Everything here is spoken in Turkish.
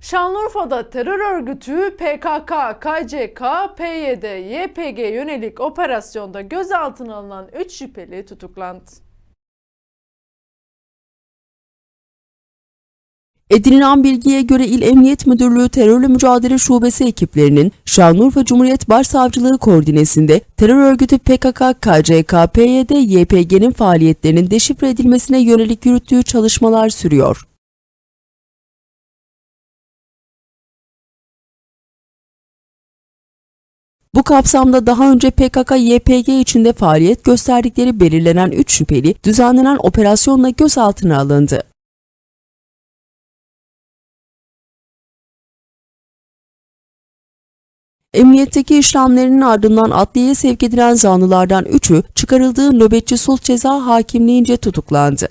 Şanlıurfa'da terör örgütü PKK, KCK, PYD, YPG yönelik operasyonda gözaltına alınan 3 şüpheli tutuklandı. Edinilen bilgiye göre İl Emniyet Müdürlüğü Terörle Mücadele Şubesi ekiplerinin Şanlıurfa Cumhuriyet Başsavcılığı koordinesinde terör örgütü PKK, KCK, PYD, YPG'nin faaliyetlerinin deşifre edilmesine yönelik yürüttüğü çalışmalar sürüyor. Bu kapsamda daha önce PKK-YPG içinde faaliyet gösterdikleri belirlenen 3 şüpheli düzenlenen operasyonla gözaltına alındı. Emniyetteki işlemlerinin ardından adliyeye sevk edilen zanlılardan üçü çıkarıldığı nöbetçi sulh ceza hakimliğince tutuklandı.